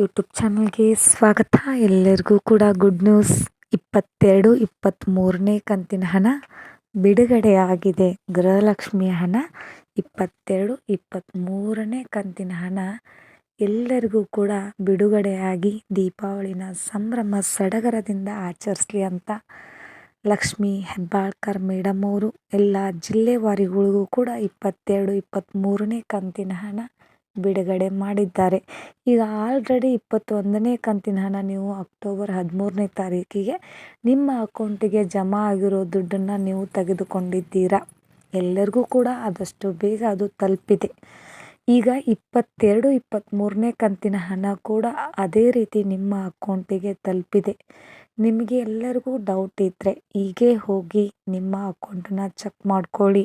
YouTube ಚಾನಲ್ಗೆ ಸ್ವಾಗತ. ಎಲ್ಲರಿಗೂ ಕೂಡ ಗುಡ್ ನ್ಯೂಸ್. ಇಪ್ಪತ್ತೆರಡು, ಇಪ್ಪತ್ತ್ಮೂರನೇ ಕಂತಿನ ಹಣ ಬಿಡುಗಡೆಯಾಗಿದೆ. ಗೃಹಲಕ್ಷ್ಮಿಯ ಹಣ ಇಪ್ಪತ್ತೆರಡು, ಇಪ್ಪತ್ತ್ಮೂರನೇ ಕಂತಿನ ಹಣ ಎಲ್ಲರಿಗೂ ಕೂಡ ಬಿಡುಗಡೆಯಾಗಿ. ದೀಪಾವಳಿನ ಸಂಭ್ರಮ ಸಡಗರದಿಂದ ಆಚರಿಸ್ಲಿ ಅಂತ ಲಕ್ಷ್ಮಿ ಹೆಬ್ಬಾಳ್ಕರ್ ಮೇಡಮ್ ಅವರು. ಎಲ್ಲ ಜಿಲ್ಲೆವಾರಿಗಳಿಗೂ ಕೂಡ ಇಪ್ಪತ್ತೆರಡು, ಇಪ್ಪತ್ತ್ಮೂರನೇ ಕಂತಿನ ಹಣ ಬಿಡುಗಡೆ ಮಾಡಿದ್ದಾರೆ. ಈಗ ಆಲ್ರೆಡಿ ಇಪ್ಪತ್ತೊಂದನೇ ಕಂತಿನ ಹಣ ನೀವು ಅಕ್ಟೋಬರ್ ಹದಿಮೂರನೇ ತಾರೀಕಿಗೆ ನಿಮ್ಮ ಅಕೌಂಟಿಗೆ ಜಮಾ ಆಗಿರೋ ದುಡ್ಡನ್ನು ನೀವು ತೆಗೆದುಕೊಂಡಿದ್ದೀರಾ? ಎಲ್ಲರಿಗೂ ಕೂಡ ಆದಷ್ಟು ಬೇಗ ಅದು ತಲುಪಿದೆ. ಈಗ ಇಪ್ಪತ್ತೆರಡು ಇಪ್ಪತ್ತ್ಮೂರನೇ ಕಂತಿನ ಹಣ ಕೂಡ ಅದೇ ರೀತಿ ನಿಮ್ಮ ಅಕೌಂಟಿಗೆ ತಲುಪಿದೆ. ನಿಮಗೆ ಎಲ್ಲರಿಗೂ ಡೌಟ್ ಇದ್ದರೆ ಹೀಗೆ ಹೋಗಿ ನಿಮ್ಮ ಅಕೌಂಟನ್ನ ಚೆಕ್ ಮಾಡ್ಕೊಳ್ಳಿ.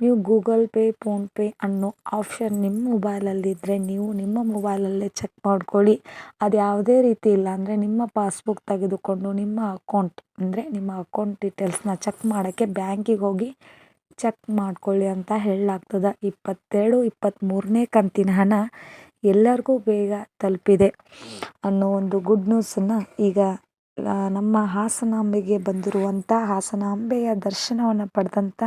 ನೀವು ಗೂಗಲ್ ಪೇ ಫೋನ್ಪೇ ಅನ್ನೋ ಆಪ್ಷನ್ ನಿಮ್ಮ ಮೊಬೈಲಲ್ಲಿದ್ದರೆ ನೀವು ನಿಮ್ಮ ಮೊಬೈಲಲ್ಲೇ ಚೆಕ್ ಮಾಡ್ಕೊಳ್ಳಿ. ಅದು ಯಾವುದೇ ರೀತಿ ಇಲ್ಲ ಅಂದರೆ ನಿಮ್ಮ ಪಾಸ್ಬುಕ್ ತೆಗೆದುಕೊಂಡು ನಿಮ್ಮ ಅಕೌಂಟ್ ಅಂದರೆ ನಿಮ್ಮ ಅಕೌಂಟ್ ಡೀಟೇಲ್ಸ್ನ ಚೆಕ್ ಮಾಡೋಕ್ಕೆ ಬ್ಯಾಂಕಿಗೆ ಹೋಗಿ ಚೆಕ್ ಮಾಡ್ಕೊಳ್ಳಿ ಅಂತ ಹೇಳಲಾಗ್ತದೆ. ಇಪ್ಪತ್ತೆರಡು ಇಪ್ಪತ್ತ್ಮೂರನೇ ಕಂತಿನ ಹಣ ಎಲ್ಲರಿಗೂ ಬೇಗ ತಲುಪಿದೆ ಅನ್ನೋ ಒಂದು ಗುಡ್ ನ್ಯೂಸನ್ನು ಈಗ ನಮ್ಮ ಹಾಸನಾಂಬೆಗೆ ಬಂದಿರುವಂಥ ಹಾಸನಾಂಬೆಯ ದರ್ಶನವನ್ನು ಪಡೆದಂಥ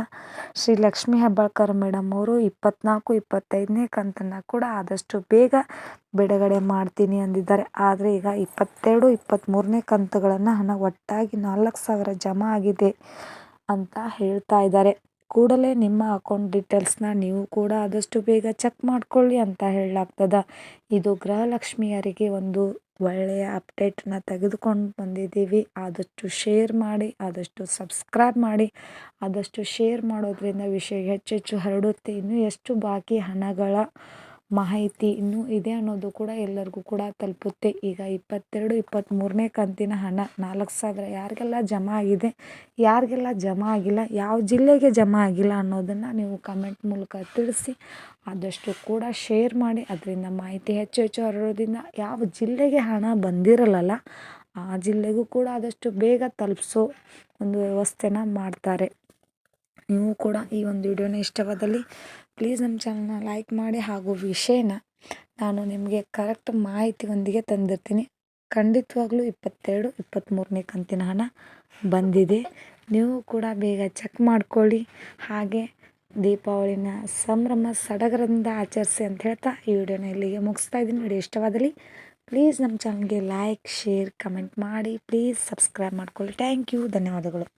ಶ್ರೀ ಲಕ್ಷ್ಮೀ ಹೆಬ್ಬಾಳ್ಕರ್ ಮೇಡಮ್ ಅವರು ಇಪ್ಪತ್ನಾಲ್ಕು, ಇಪ್ಪತ್ತೈದನೇ ಕಂತನ್ನು ಕೂಡ ಆದಷ್ಟು ಬೇಗ ಬಿಡುಗಡೆ ಮಾಡ್ತೀನಿ ಅಂದಿದ್ದಾರೆ. ಆದರೆ ಈಗ ಇಪ್ಪತ್ತೆರಡು ಇಪ್ಪತ್ತ್ಮೂರನೇ ಕಂತುಗಳನ್ನು ಹಣ ಒಟ್ಟಾಗಿ ನಾಲ್ಕು ಸಾವಿರ ಜಮಾ ಆಗಿದೆ ಅಂತ ಹೇಳ್ತಾ ಇದ್ದಾರೆ. ಕೂಡಲೇ ನಿಮ್ಮ ಅಕೌಂಟ್ ಡೀಟೇಲ್ಸ್ನ ನೀವು ಕೂಡ ಆದಷ್ಟು ಬೇಗ ಚೆಕ್ ಮಾಡ್ಕೊಳ್ಳಿ ಅಂತ ಹೇಳಲಾಗ್ತದ. ಇದು ಗೃಹಲಕ್ಷ್ಮಿಯರಿಗೆ ಒಂದು ಒಳ್ಳೆಯ ಅಪ್ಡೇಟನ್ನ ತೆಗೆದುಕೊಂಡು ಬಂದಿದ್ದೀವಿ. ಆದಷ್ಟು ಶೇರ್ ಮಾಡಿ, ಆದಷ್ಟು ಸಬ್ಸ್ಕ್ರೈಬ್ ಮಾಡಿ. ಆದಷ್ಟು ಶೇರ್ ಮಾಡೋದ್ರಿಂದ ವಿಷಯ ಹೆಚ್ಚೆಚ್ಚು ಹರಡುತ್ತೆ. ಇನ್ನೂ ಎಷ್ಟು ಬಾಕಿ ಹಣಗಳ ಮಾಹಿತಿ ಇನ್ನೂ ಇದೆ ಅನ್ನೋದು ಕೂಡ ಎಲ್ಲರಿಗೂ ಕೂಡ ತಲುಪುತ್ತೆ. ಈಗ ಇಪ್ಪತ್ತೆರಡು ಇಪ್ಪತ್ತ್ಮೂರನೇ ಕಂತಿನ ಹಣ ನಾಲ್ಕು ಸಾವಿರ ಯಾರಿಗೆಲ್ಲ ಜಮಾ ಆಗಿದೆ, ಯಾರಿಗೆಲ್ಲ ಜಮಾ ಆಗಿಲ್ಲ, ಯಾವ ಜಿಲ್ಲೆಗೆ ಜಮಾ ಆಗಿಲ್ಲ ಅನ್ನೋದನ್ನು ನೀವು ಕಮೆಂಟ್ ಮೂಲಕ ತಿಳಿಸಿ, ಆದಷ್ಟು ಕೂಡ ಶೇರ್ ಮಾಡಿ. ಅದರಿಂದ ಮಾಹಿತಿ ಹೆಚ್ಚು ಹೆಚ್ಚು ಹರಡೋದ್ರಿಂದ ಯಾವ ಜಿಲ್ಲೆಗೆ ಹಣ ಬಂದಿರಲ್ಲ ಆ ಜಿಲ್ಲೆಗೂ ಕೂಡ ಆದಷ್ಟು ಬೇಗ ತಲುಪಿಸೋ ಒಂದು ವ್ಯವಸ್ಥೆನ ಮಾಡ್ತಾರೆ. ನೀವು ಕೂಡ ಈ ಒಂದು ವಿಡಿಯೋನ ಇಷ್ಟವಾದಲ್ಲಿ ಪ್ಲೀಸ್ ನಮ್ಮ ಚಾನಲ್ನ ಲೈಕ್ ಮಾಡಿ ಹಾಗೂ ವಿಷಯನ ನಾನು ನಿಮಗೆ ಕರೆಕ್ಟ್ ಮಾಹಿತಿಯೊಂದಿಗೆ ತಂದಿರ್ತೀನಿ. ಖಂಡಿತವಾಗ್ಲೂ ಇಪ್ಪತ್ತೆರಡು ಇಪ್ಪತ್ತ್ಮೂರನೇ ಕಂತಿನ ಹಣ ಬಂದಿದೆ. ನೀವು ಕೂಡ ಬೇಗ ಚೆಕ್ ಮಾಡ್ಕೊಳ್ಳಿ. ಹಾಗೆ ದೀಪಾವಳಿನ ಸಂಭ್ರಮ ಸಡಗರದಿಂದ ಆಚರಿಸಿ ಅಂತ ಹೇಳ್ತಾ ಈ ವಿಡಿಯೋನ ಇಲ್ಲಿಗೆ ಮುಗಿಸ್ತಾ ಇದ್ದೀನಿ. ವಿಡಿಯೋ ಇಷ್ಟವಾದಲ್ಲಿ ಪ್ಲೀಸ್ ನಮ್ಮ ಚಾನಲ್ಗೆ ಲೈಕ್ ಶೇರ್ ಕಮೆಂಟ್ ಮಾಡಿ. ಪ್ಲೀಸ್ ಸಬ್ಸ್ಕ್ರೈಬ್ ಮಾಡ್ಕೊಳ್ಳಿ. ಥ್ಯಾಂಕ್ ಯು ಧನ್ಯವಾದಗಳು.